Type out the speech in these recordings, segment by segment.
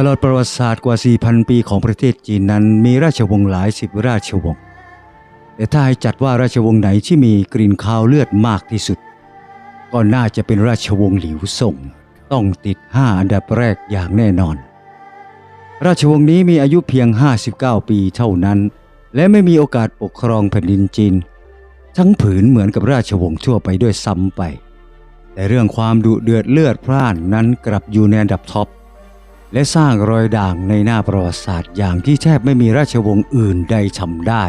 ตลอดประวัติศาสตร์กว่า 4,000 ปีของประเทศจีนนั้นมีราชวงศ์หลายสิบราชวงศ์ แต่ถ้าให้จัดว่าราชวงศ์ไหนที่มีกลิ่นคาวเลือดมากที่สุด ก็น่าจะเป็นราชวงศ์หลิวซ่ง ต้องติด 5 อันดับแรกอย่างแน่นอน ราชวงศ์นี้มีอายุเพียง 59 ปีเท่านั้น และไม่มีโอกาสปกครองแผ่นดินจีน ทั้งผืนเหมือนกับราชวงศ์ทั่วไปด้วยซ้ำไป แต่เรื่องความดุเดือดเลือดพล่านนั้นกลับอยู่ในอันดับท็อป และสร้างรอยด่างในหน้าประวัติศาสตร์อย่างที่แทบไม่มีราชวงศ์อื่นใดทำได้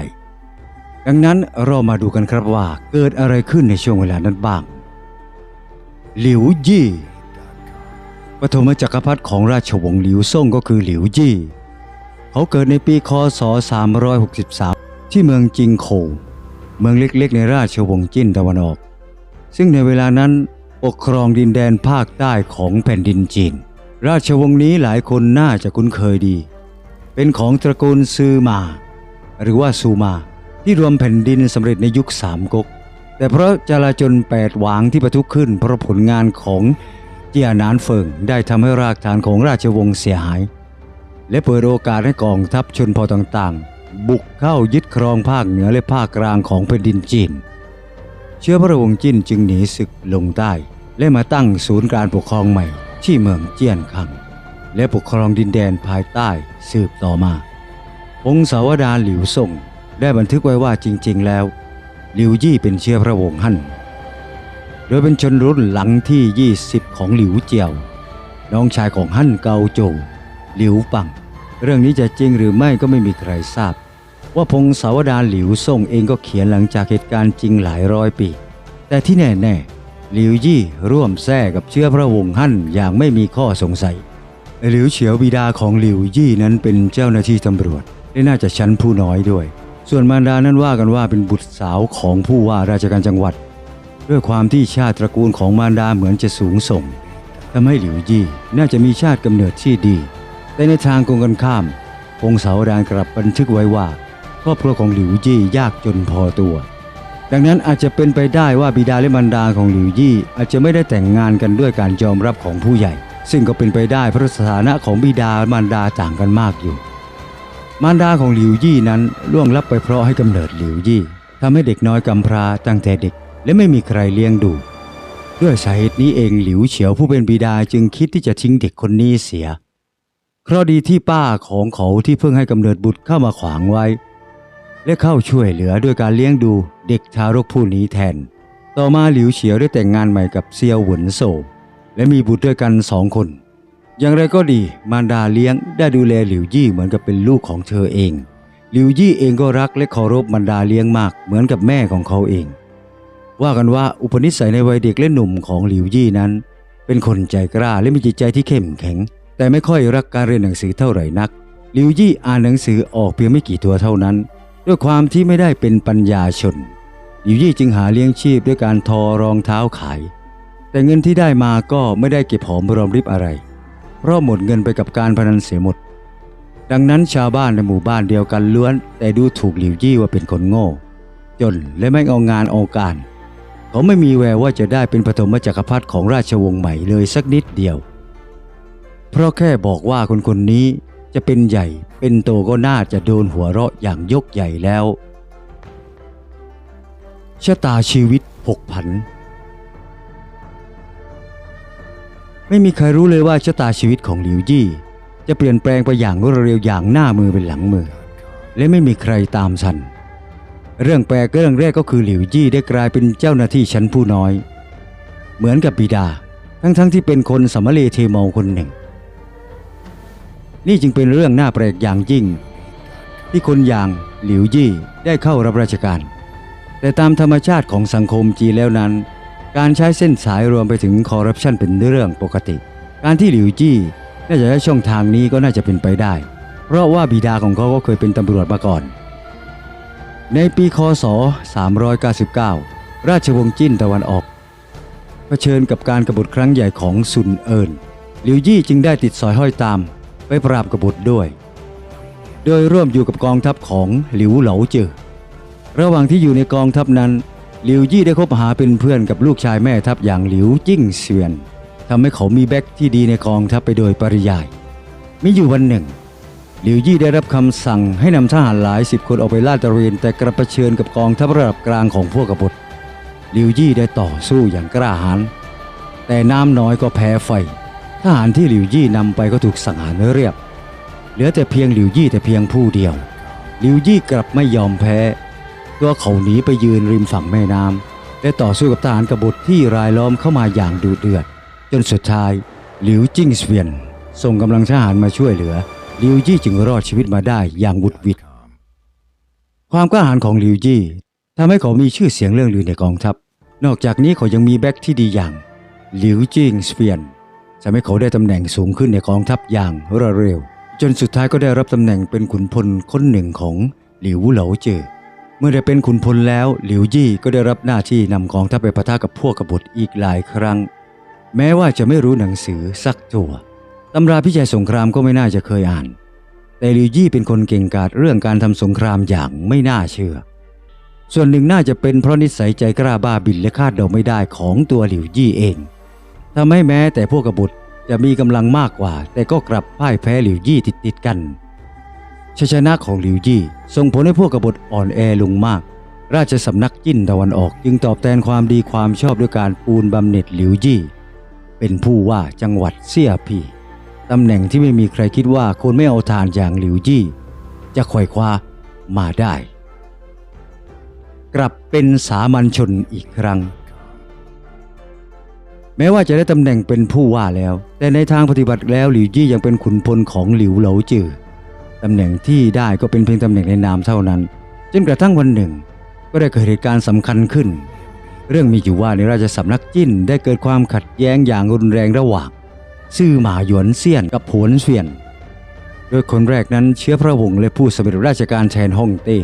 ดังนั้นเรามาดูกันครับว่าเกิดอะไรขึ้นในช่วงเวลานั้นบ้าง หลิวยี่ปฐมจักรพรรดิของราชวงศ์หลิวซ่งก็คือหลิวยี่ เขาเกิดในปีคศ 363 ที่เมืองจิงโควเมืองเล็กๆ ในราชวงศ์จิ้นตะวันออก ซึ่งในเวลานั้นปกครองดินแดนภาคใต้ของแผ่นดินจีน ราชวงศ์นี้หลายคนน่าจะคุ้นเคยดี เป็นของตระกูลซือมา หรือว่าซูมา ที่รวมแผ่นดินสำเร็จในยุคสามก๊ก แต่เพราะจลาจลแปดหวางที่ประทุขึ้นเพราะผลงานของเจียหนานเฟิงได้ทำให้รากฐานของราชวงศ์เสียหาย และเปิดโอกาสให้กองทัพชนเผ่าต่างๆ บุกเข้ายึดครองภาคเหนือและภาคกลางของแผ่นดินจีน เชื้อพระวงศ์จิ้นจึงหนีศึกลงใต้และมาตั้งศูนย์การปกครองใหม่ ที่เมืองเจียนคัง และปกครองดินแดนภายใต้สืบต่อมา องค์สาวดารหลิวซ่งได้บันทึกไว้ว่าจริง ๆ แล้ว หลิวยี่เป็นเชื้อพระวงศ์ฮั่น โดยเป็นชนรุ่นหลังที่ 20 ของหลิวเจียว น้องชายของฮั่นเกาโจวหลิวปัง เรื่องนี้จะจริงหรือไม่ก็ไม่มีใครทราบ ว่าพงศาวดารหลิวซ่งเองก็เขียนหลังจากเหตุการณ์จริงหลายร้อยปี แต่ที่แน่ๆ หลิวยี่ร่วมแท้กับเชื้อพระวงศ์ฮั่นอย่างไม่มีข้อสงสัยหลิวเฉียวบิดาของหลิวยี่นั้นเป็นเจ้าหน้าที่ตำรวจและน่าจะชั้นผู้น้อยด้วย ส่วนมารดานั้นว่ากันว่าเป็นบุตรสาวของผู้ว่าราชการจังหวัด ด้วยความที่ชาติตระกูลของมารดาเหมือนจะสูงส่งทำให้หลิวยี่น่าจะมีชาติกำเนิดที่ดี แต่ในทางตรงกันข้ามพงศาวดารกลับบันทึกไว้ว่าครอบครัวของหลิวยี่ยากจนพอตัว ดังนั้นอาจจะเป็นไปได้ว่าบิดาและมารดาของหลิวยี่ อาจจะไม่ได้แต่งงานกันด้วยการยอมรับของผู้ใหญ่ ซึ่งก็เป็นไปได้เพราะสถานะของบิดามารดาต่างกันมากอยู่ มารดาของหลิวยี่นั้นล่วงลับไปเพราะให้กำเนิดหลิวยี่ทำให้เด็กน้อยกำพร้าตั้งแต่เด็ก และไม่มีใครเลี้ยงดู ด้วยสาเหตุนี้เองหลิวเฉียวผู้เป็นบิดาจึงคิดที่จะทิ้งเด็กคนนี้เสียเคราะดีที่ป้าของเขาที่เพิ่งให้กำเนิดบุตรเข้ามาขวางไว้ และเข้าช่วยเหลือด้วยการเลี้ยงดูเด็กทารกผู้นี้แทน ต่อมาหลิวเฉียวได้แต่งงานใหม่กับเซียวหวนโซและมีบุตรด้วยกันสองคน อย่างไรก็ดี มารดาเลี้ยงได้ดูแลหลิวยี่เหมือนกับเป็นลูกของเธอเอง หลิวยี่เองก็รักและเคารพมารดาเลี้ยงมากเหมือนกับแม่ของเขาเอง ว่ากันว่าอุปนิสัยในวัยเด็กและหนุ่มของหลิวยี่นั้น เป็นคนใจกล้าและมีจิตใจที่เข้มแข็ง แต่ไม่ค่อยรักการเรียนหนังสือเท่าไหร่นัก หลิวยี่อ่านหนังสือออกเพียงไม่กี่ตัวเท่านั้น ด้วยความที่ไม่ได้เป็นปัญญาชนหลิวยี่จึงหาเลี้ยงชีพด้วยการทอรองเท้าขาย แต่เงินที่ได้มาก็ไม่ได้เก็บหอมรอมริบอะไร เพราะหมดเงินไปกับการพนันเสียหมด ดังนั้นชาวบ้านในหมู่บ้านเดียวกันล้วน แต่ดูถูกหลิวยี่ว่าเป็นคนโง่ จนและไม่เอางานเอาการ เขาไม่มีแววว่าจะได้เป็นปฐมจักรพรรดิของราชวงศ์ใหม่เลยสักนิดเดียว เพราะแค่บอกว่าคนคนนี้ จะเป็นใหญ่เป็นโตก็น่าจะโดนหัวเราะอย่างยกใหญ่แล้ว ชะตาชีวิตผกผัน ไม่มีใครรู้เลยว่าชะตาชีวิตของหลิวยี่ จะเปลี่ยนแปลงไปอย่างรวดเร็วอย่างหน้ามือเป็นหลังมือ และไม่มีใครตามทัน เรื่องแปลกเรื่องแรกก็คือหลิวยี่ได้กลายเป็นเจ้าหน้าที่ชั้นผู้น้อย เหมือนกับบิดา ทั้งๆทที่เป็นคนสมเลเทเมาคนหนึ่ง นี่จึงเป็นเรื่องน่าแปลกอย่างยิ่ง ที่คนอย่างหลิวยี่ได้เข้ารับราชการ แต่ตามธรรมชาติของสังคมจีนแล้วนั้น การใช้เส้นสายรวมไปถึงคอร์รัปชันเป็นเรื่องปกติ การที่หลิวจี้น่าจะใช้ช่องทางนี้ก็น่าจะเป็นไปได้ เพราะว่าบิดาของเขาก็เคยเป็นตำรวจมาก่อน ในปีคศ 399 ราชวงศ์จิ้นตะวันออกเผชิญกับการกบฏครั้งใหญ่ของซุนเอินหลิวยี่จึงได้ติดสอยห้อยตาม ไปปราบกบฏด้วย โดยร่วมอยู่กับกองทัพของหลิวเหลาเจอระหว่างที่อยู่ในกองทัพนั้น หลิวยี่ได้คบหาเป็นเพื่อนกับลูกชายแม่ทัพอย่างหลิวจิ้งเสวียนทำให้เขามีแบ็คที่ดีในกองทัพไปโดยปริยาย มีอยู่วันหนึ่ง หลิวยี่ได้รับคำสั่งให้นำทหารหลายสิบคนออกไปลาดตระเวนแต่กระเผชิญกับกองทัพระดับกลางของพวกกบฏหลิวยี่ได้ต่อสู้อย่างกล้าหาญแต่น้ำน้อยก็แพ้ไฟ ทหารที่หลิวยี่นำไปก็ถูกสังหารเรียบ เหลือแต่เพียงหลิวยี่แต่เพียงผู้เดียว หลิวยี่กลับไม่ยอมแพ้ ตัวเขาหนีไปยืนริมฝั่งแม่น้ำและต่อสู้กับทหารกบฏที่รายล้อมเข้ามาอย่างดุเดือด จนสุดท้ายหลิวจิ้งเสวียนส่งกำลังทหารมาช่วยเหลือหลิวยี่จึงรอดชีวิตมาได้อย่างบุดวิดความกล้าหาญของหลิวยี่ทำให้เขามีชื่อเสียงเรื่องลือในกองทัพ นอกจากนี้เขายังมีแบ็คที่ดีอย่างหลิวจิ้งเสวียน ทำให้เขาได้ตำแหน่งสูงขึ้นในกองทัพอย่างรวดเร็ว จนสุดท้ายก็ได้รับตำแหน่งเป็นขุนพลคนหนึ่งของหลิวเหลาเจอเมื่อได้เป็นขุนพลแล้วหลิวยี่ก็ได้รับหน้าที่นำกองทัพไปปะทะกับพวกกบฏอีกหลายครั้ง แม้ว่าจะไม่รู้หนังสือสักตัวตำราพิจัยสงครามก็ไม่น่าจะเคยอ่าน แต่หลิวยี่เป็นคนเก่งกาจเรื่องการทำสงครามอย่างไม่น่าเชื่อ ส่วนหนึ่งน่าจะเป็นเพราะนิสัยใจกล้าบ้าบินและคาดเดาไม่ได้ของตัวหลิวยี่เอง ทำให้แม้แต่พวกกบฏจะมีกำลังมากกว่า แต่ก็กลับพ่ายแพ้หลิวยี่ติดติดกันชัยชนะของหลิวยี่ส่งผลให้พวกกบฏอ่อนแอลงมาก ราชสำนักจิ้นตะวันออกจึงตอบแทนความดีความชอบด้วยการปูนบำเหน็จหลิวยี่ เป็นผู้ว่าจังหวัดเซี่ยพีตำแหน่งที่ไม่มีใครคิดว่าคนไม่เอาทานอย่างหลิวยี่ จะคอยคว้ามาได้ กลับเป็นสามัญชนอีกครั้ง แม้ว่าจะได้ตำแหน่งเป็นผู้ว่าแล้ว แต่ในทางปฏิบัติแล้วหลิวยี่ยังเป็นขุนพลของหลิวเหลาจือตำแหน่งที่ได้ก็เป็นเพียงตำแหน่งในนามเท่านั้นจนกระทั่งวันหนึ่ง ก็ได้เกิดเหตุการณ์สำคัญขึ้น เรื่องมีอยู่ว่าในราชสำนักจิ้นได้เกิดความขัดแย้งอย่างรุนแรงระหว่างซื่อหมาหยวนเซียนกับผวนเสวียน โดยคนแรกนั้นเชื้อพระวงศ์และผู้สำเร็จราชการแทนฮ่องเต้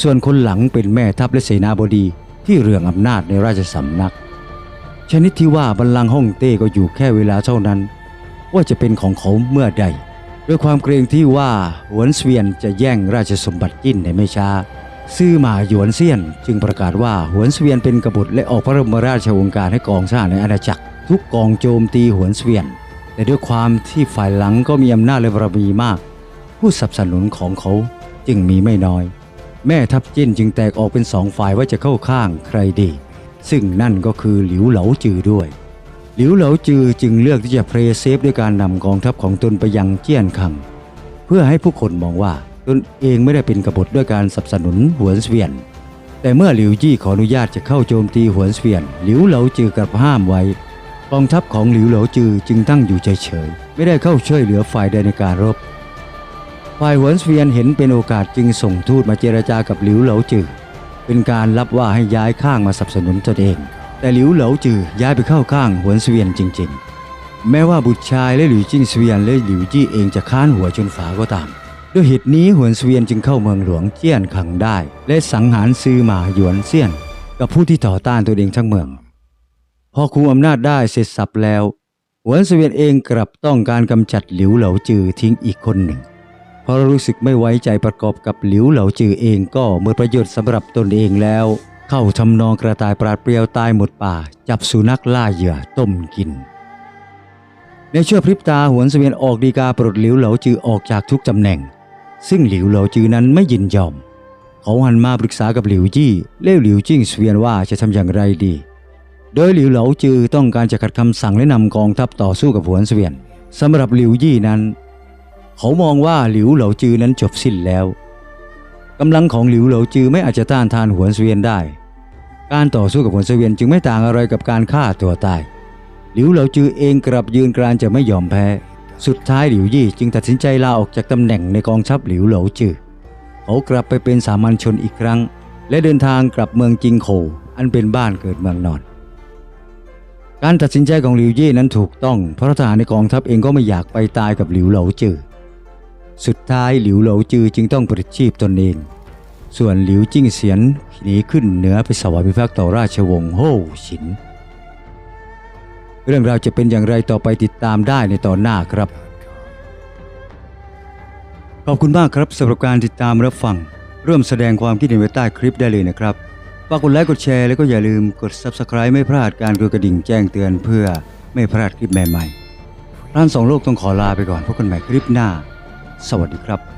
ส่วนคนหลังเป็นแม่ทัพและเสนาบดีที่เรื่องอำนาจในราชสำนัก ชนิดที่ว่าบัลลังก์ฮ่องเต้ก็อยู่แค่เวลาเท่านั้น ว่าจะเป็นของเขาเมื่อใด ด้วยความเกรงที่ว่าหวนเสวียนจะแย่งราชสมบัติจิ้นในไม่ช้าซื่อหมาหยวนเซียน จึงประกาศว่าหวนเสวียนเป็นกบฏและออกพระบรมราชโองการให้กองทหารในอาณาจักร ทุกกองโจมตีหวนเสวียน แต่ด้วยความที่ฝ่ายหลังก็มีอำนาจและบารมีมาก ผู้สนับสนุนของเขาจึงมีไม่น้อย แม่ทัพจิ้นจึงแตกออกเป็นสองฝ่ายว่าจะเข้าข้างใครดี ซึ่งนั่นก็คือหลิวเหลาจือด้วย หลิวเหลาจือจึงเลือกที่จะเพลย์เซฟด้วยการนำกองทัพของตนไปยังเจี้ยนคัง เพื่อให้ผู้คนมองว่าตนเองไม่ได้เป็นกบฏด้วยการสนับสนุนหวนเสวียน แต่เมื่อหลิวจี้ขออนุญาตจะเข้าโจมตีหวนเสวียน หลิวเหลาจือกลับห้ามไว้ กองทัพของหลิวเหลาจือจึงตั้งอยู่เฉยๆไม่ได้เข้าช่วยเหลือฝ่ายใดในการรบฝ่ายหวนเสวียนเห็นเป็นโอกาสจึงส่งทูตมาเจรจากับหลิวเหลาจือ เป็นการรับว่าให้ย้ายข้างมาสนับสนุนตนเอง แต่หลิวเหลาจือย้ายไปเข้าข้างหวนเสวียนจริง ๆ แม้ว่าบุตรชายและหลิวจิ้งเสวียนและหลิวจี้เองจะค้านหัวจนฝาก็ตาม ด้วยเหตุนี้หวนเสวียนจึงเข้าเมืองหลวงเจี้ยนขังได้ และสังหารซือมาหยวนเซียน กับผู้ที่ต่อต้านตัวเองทั้งเมือง พอคุมอำนาจได้เสร็จสับแล้วหวนเสวียนเองกลับต้องการกำจัดหลิวเหลาจือทิ้งอีกคนหนึ่ง เพราะรู้สึกไม่ไว้ใจประกอบกับหลิวเหลาจือเองก็หมดประโยชน์สำหรับตนเองแล้ว เข้าทำนองกระต่ายปราดเปรียวตายหมดป่า จับสุนัขล่าเหยื่อต้มกินในชั่วพริบตาหวนเสวียนออกดีกาปลดหลิวเหลาจือออกจากทุกตำแหน่ง ซึ่งหลิวเหลาจือนั้นไม่ยินยอมเขาหันมาปรึกษากับหลิวจี้เล่วหลิวจิ้งเสวียนว่าจะทำอย่างไรดี โดยหลิวเหลาจือต้องการจะขัดคำสั่งและนำกองทัพต่อสู้กับหวนเสวียนสำหรับหลิวยี่นั้น เขามองว่าหลิวเหลาจือนั้นจบสิ้นแล้วกำลังของหลิวเหลาจือไม่อาจจะต้านทานหวนเสวียนได้ การต่อสู้กับหวนเสวียนจึงไม่ต่างอะไรกับการฆ่าตัวตาย หลิวเหลาจือเองกลับยืนกรานจะไม่ยอมแพ้ สุดท้ายหลิวยี่จึงตัดสินใจลาออกจากตำแหน่งในกองทัพหลิวเหลาจือ เขากลับไปเป็นสามัญชนอีกครั้ง และเดินทางกลับเมืองจิงโคอันเป็นบ้านเกิดเมืองนอน การตัดสินใจของหลิวยี่นั้นถูกต้องเพราะทหารในกองทัพเองก็ไม่อยากไปตายกับหลิวเหลาจือ สุดท้ายหลิวเหลาจือจึงต้องปลิดชีพตนเอง ส่วนหลิวจิ้งเสียนหนีขึ้นเหนือไปสวายพิพากษ์ต่อราชวงศ์โฮฉิน เรื่องราวจะเป็นอย่างไรต่อไปติดตามได้ในตอนหน้าครับ ขอบคุณมากครับสำหรับการติดตามรับฟังร่วมแสดงความคิดเห็นไว้ใต้คลิปได้เลยนะครับฝากกดไลค์กดแชร์แล้วก็อย่าลืมกด Subscribe ไม่พลาดการกดกระดิ่งแจ้งเตือนเพื่อไม่พลาดคลิปใหม่ๆพรานสองโลกต้องขอลาไปก่อนพบกันใหม่คลิปหน้า สวัสดีครับ